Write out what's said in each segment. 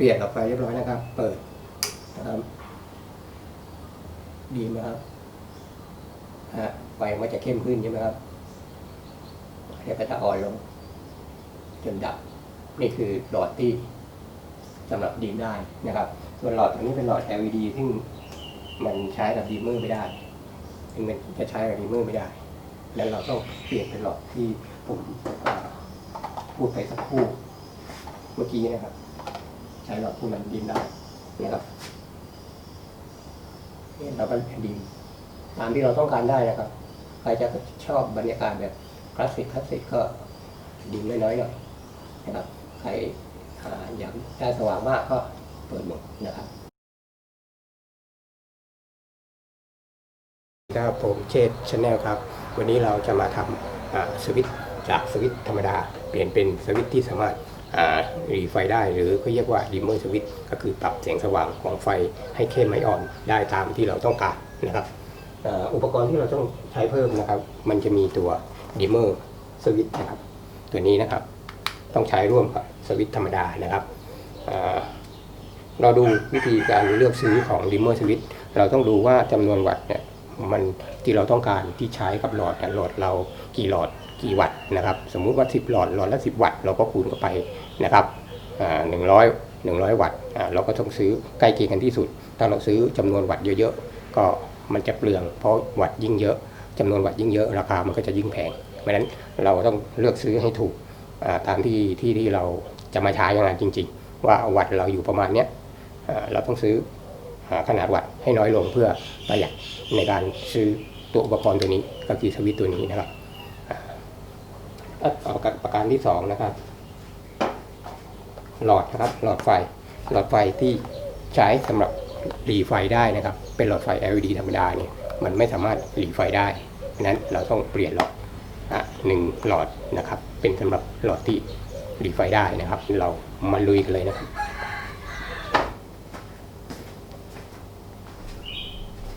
เปลี่ยนหลอดไฟเรียบร้อยนะครับ เปิดนะครับ ดีไหมครับฮะไฟมันจะเข้มขึ้นใช่ไหมครับเดี๋ยวก็จะอ่อนลง จนดับ นี่คือหลอดที่สำหรับดีมได้นะครับ ส่วนหลอดตัวนี้เป็นหลอด LED ซึ่งมันใช้กับดีมเมอร์ไม่ได้ซึ่งมันจะใช้กับดีมเมอร์ไม่ได้ แล้วเราต้องเปลี่ยนเป็นหลอดที่ผมพูดไปสักครู่เมื่อกี้นะครับ ใช้หลอดที่มันดีมได้นะครับเนี่ยเราก็ดีมตามที่เราต้องการได้นะครับ ใครจะชอบบรรยากาศแบบคลาสสิกคลาสสิกก็ดีมน้อยๆหน่อยนะครับ ใครอ่าอยากได้สว่างมากก็เปิดหมดนะครับครับผมเชษชาแนลครับ วันนี้เราจะมาทำอ่าสวิตช์จากสวิตช์ธรรมดา เปลี่ยนเป็นสวิตช์ที่สามารถอ่า รีไฟได้หรือก็เรียกว่าดิมเมอร์สวิตก็คือปรับแสงสว่างของไฟให้เข้มไม่อ่อนได้ตามที่เราต้องการนะครับอ,อุปกรณ์ที่เราต้องใช้เพิ่มนะครับ มันจะมีตัวดิมเมอร์สวิตนะครับ ตัวนี้นะครับ ต้องใช้ร่วมกับสวิตธรรมดานะครับเราดูวิธีการเลือกซื้อของดิมเมอร์สวิตเราต้องดูว่าจำนวนวัตต์เนี่ยมันที่เราต้องการที่ใช้กับหลอดเนี่ยหลอดเรากี่หลอดกี่วัตต์ นะครับสมมุติว่า 10 หลอดหลอดละ 10 วัตต์เราก็คูณเข้าไปนะครับหนึ่งร้อยหนึ่งร้อยวัตต์เราก็ต้องซื้อใกล้เคียงกันที่สุด ถ้าเราซื้อจำนวนวัตต์เยอะๆ ก็มันจะเปลือง เพราะวัตต์ยิ่งเยอะจำนวนวัตต์ยิ่งเยอะราคามันก็จะยิ่งแพงเพราะฉะนั้นเราต้องเลือกซื้อให้ถูกตามที่ที่ที่เราจะมาใช้งานจริง ๆ ว่าวัตต์เราอยู่ประมาณเนี้ยเราต้องซื้อขนาดวัตต์ให้น้อยลงเพื่อประหยัดในการซื้อตัวอุปกรณ์ตัวนี้ก็คือสวิตตัวนี้นะครับ ประการที่สองนะครับ หลอดนะครับ หลอดไฟ หลอดไฟที่ใช้สำหรับหลีไฟได้นะครับ เป็นหลอดไฟ LED ธรรมดาเนี่ยมันไม่สามารถหลีไฟได้เพราะนั้นเราต้องเปลี่ยนหลอดอะหนึ่งหลอดนะครับ เป็นสำหรับหลอดที่หลีไฟได้นะครับ เรามาลุยกันเลยนะครับ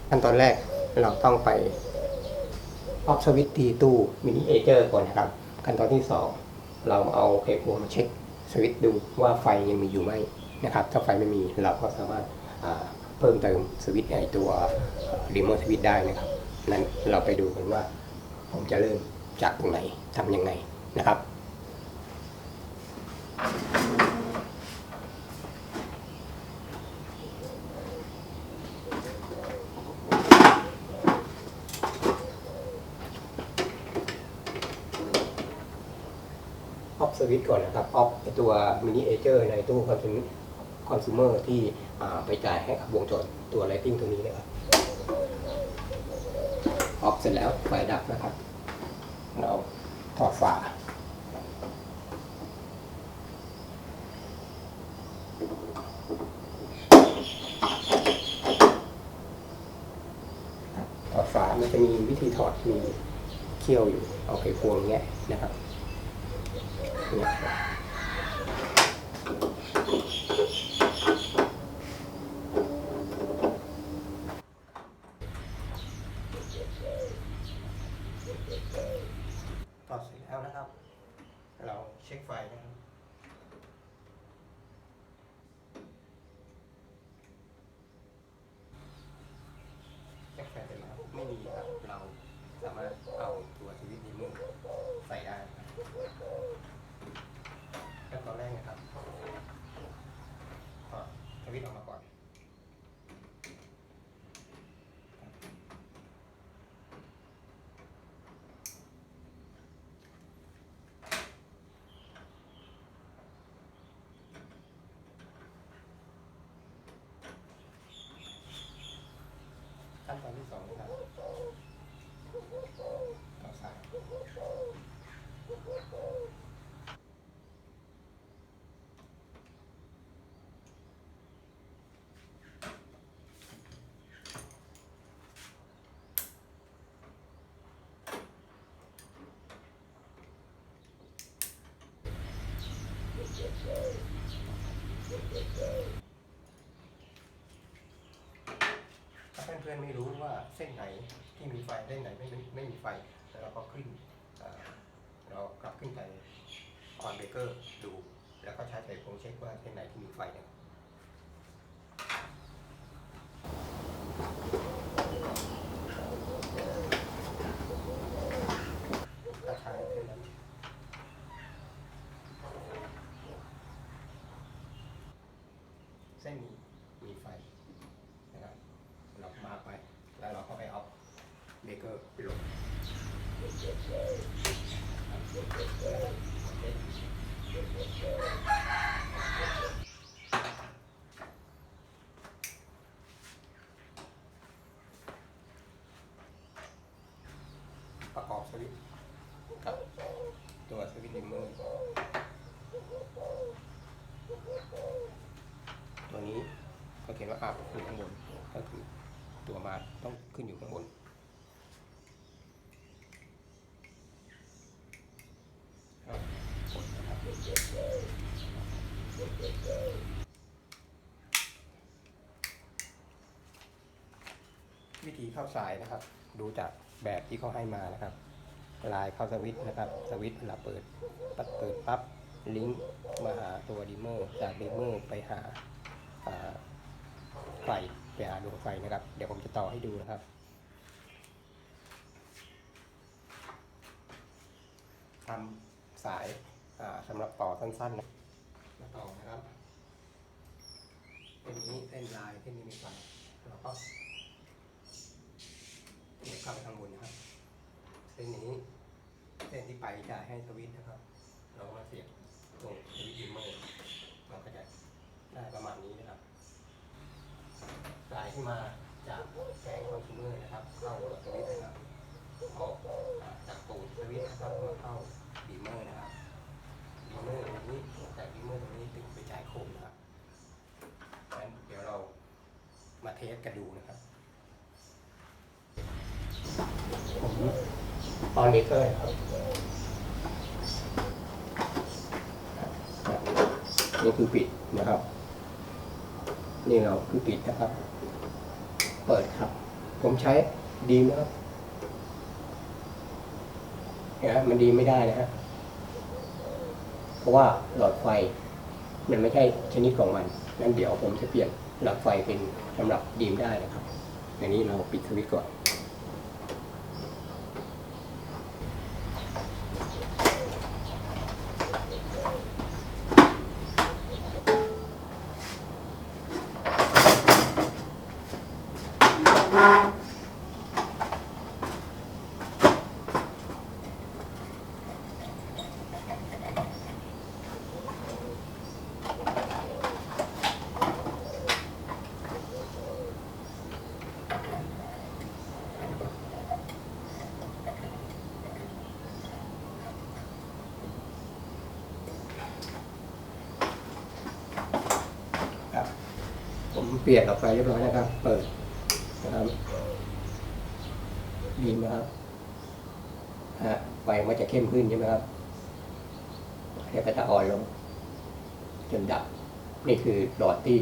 ขั้นตอนแรกเราต้องไปออฟสวิตที่ตู้มินิเอเจอร์ก่อนนะครับ ขั้นตอนที่สองเราเอาเคเบิลมาเช็คสวิตดูว่าไฟยังมีอยู่ไหมนะครับ ถ้าไฟไม่มีเราก็สามารถาเพิ่มเติมสวิตใหญ่ตัวรีโมทสวิตได้นะครับนั้นเราไปดูกันว่า ผมจะเริ่มจากตรงไหนทำยังไงนะครับ ออฟสวิต ครับออฟตัวมินิเอเจอร์ในตู้คอนซูคอน sumer ที่ไปจ่ายให้กับวงจรตัวไลติ้งตัวนี้นะครับออฟเสร็จแล้วไฟดับนะครับ เราถอดฝาถอดฝามันจะมีวิธีถอดมีเขี้ยวอยู่ เอาไขควงแงะนะครับ ถอดเสร็จแล้วนะครับ เราเช็คไฟนะครับแจ็คแฟนเป็นแล้วไม่มีครับ เราสามารถเอาตัวสวิตช์ดีมูฟใส่ได้ครับขั้นตอนแรกนะครับถอดส วิตออกมาก่อนขั้นตอนที่สองครับต่อสายถ้ อนไม่รู้ว่าเส้นไหนที่มีไฟเส้นไหนไม่ไม่ไม่มีไฟแล้วเราก็ขึ้นเรากลับขึ้นไปออนเบเกอร์ดู แล้วก็ใช้ไฟโพงเช็คว่าเส้นไหนที่มีไฟเนี่ย เบรกเกอร์ไปลงประกอบสวิตช์กับตัวสวิตช์ดิมเมอร์ตัวนี้เขาเขียนว่าอัพอยู่ข้างบนก็คือตัวมาต้องขึ้นอยู่ข้างบน ก็กดนะครับ วิธีเข้าสายนะครับ ดูจากแบบที่เขาให้มานะครับ ลายเข้าสวิตช์นะครับ สวิตช์เวลาเปิดปัดเปิดปั๊บลิงก์มาหาตัวดิเมอร์จากดิเมอร์ไปหาไฟไปหาดวงไฟนะครับ เดี๋ยวผมจะต่อให้ดูนะครับทำสายสำหรับต่อสั้นๆนะมาต่อนะครับเส้นนี้เส้นลายเส้นนี้มีไฟแล้วก็เดี๋ยวเข้าไปข้างบนนะครับ เส้นนี้ เส้นที่ไปจะให้สวิตช์นะครับ เราก็มาเสียบตรงสวิตช์ดิมเมอร์เราก็จะได้ประมาณนี้นะครับ สายที่มาจากแสงคอน sumer นะครับ เข้าสวิตช์นะครับออกจากตูดสวิตช์นะครับมาเข้าดิมเมอร์นะครับดิมเมอร์ตรงนี้จากดิมเมอร์ตรงนี้ถึงไปจ่ายโคมนะครับงั้นเดี๋ยวเรามาเทสกันดูนะครับผม ออนเบเกอร์ครับนี่คือปิดนะครับ นี่เราคือปิดนะครับ เปิดครับ ผมใช้ดีนะครับเห็นไหมมันดีไม่ได้นะฮะเพราะว่าหลอดไฟ มันไม่ใช่ชนิดของมันงั้นเดี๋ยวผมจะเปลี่ยนหลอดไฟเป็นสำหรับดีมได้นะครับอันนี้เราปิดสวิตช์ก่อน เปลี่ยนออกไปเรียบร้อยนะครับ เปิดนะครับดีนะครับฮะไฟมันจะเข้มขึ้นใช่ไหมครับเดี๋ยวก็จะอ่อนลง จนดับ นี่คือหลอดที่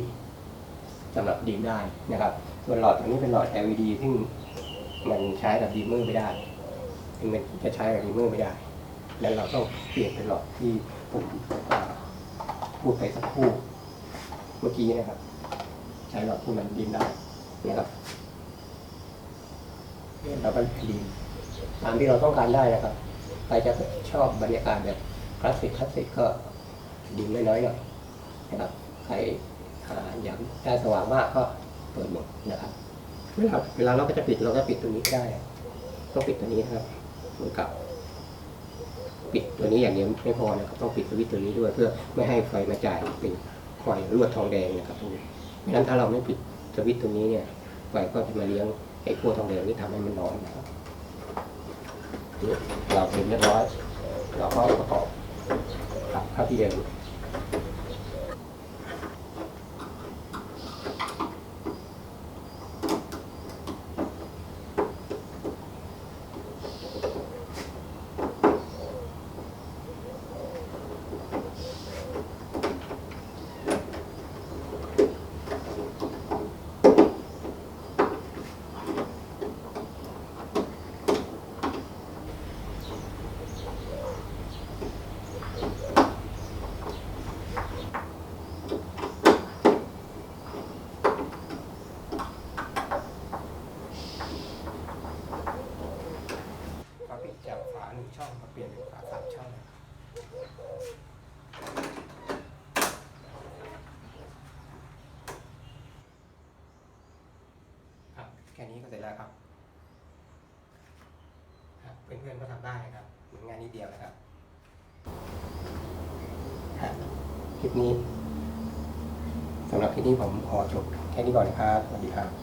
สำหรับดีมได้นะครับ ส่วนหลอดตัวนี้เป็นหลอด LED ซึ่งมันใช้กับดีมเมอร์ไม่ได้ซึ่งมันจะใช้กับดีมเมอร์ไม่ได้ แล้วเราต้องเปลี่ยนเป็นหลอดที่ผมพูดไปสักครู่เมื่อกี้นะครับ ใช้หลอดที่มันดีมได้นะครับเราก็ดีมตามที่เราต้องการได้นะครับ ใครจะชอบบรรยากาศแบบคลาสสิกคลาสสิกก็ดีมน้อยๆหน่อยนะครับ ใครอ่าอยากได้สว่างมากก็เปิดหมดนะครับเวลาเวลาเราก็จะปิดเราก็ปิดตัวนี้ก็ได้ต้องปิดตัวนี้นะครับเหมือนกับปิดตัวนี้อย่างเดียวไม่พอนะครับต้องปิดสวิตช์ตัวนี้ด้วยเพื่อไม่ให้ไฟมาจ่ายเป็นคอยลวดทองแดงนะครับตรงนี้ ไม่นั้นถ้าเราไม่ปิดสวิตช์ตรงนี้เนี่ยไฟก็จะมาเลี้ยงไอ้ขั้วทองแดงที่ทำให้มันร้อนนะครับเราเสร็จเรียบร้อยเราก็ประกอบกับเข้าที่เดิมก็ปิดจากฝาหนึ่งช่องมาเปลี่ยนเป็นฝาสามช่อง ค่นี้ก็ เสร็จแล้วครับครับเพื่อนๆก็ทำได้นะครับเหมือนงานนิดเดียวนะครับครับคลิปนี้สำหรับคลิปนี้ผมขอจบแค่นี้ก่อนนะครับสวัสดีครับ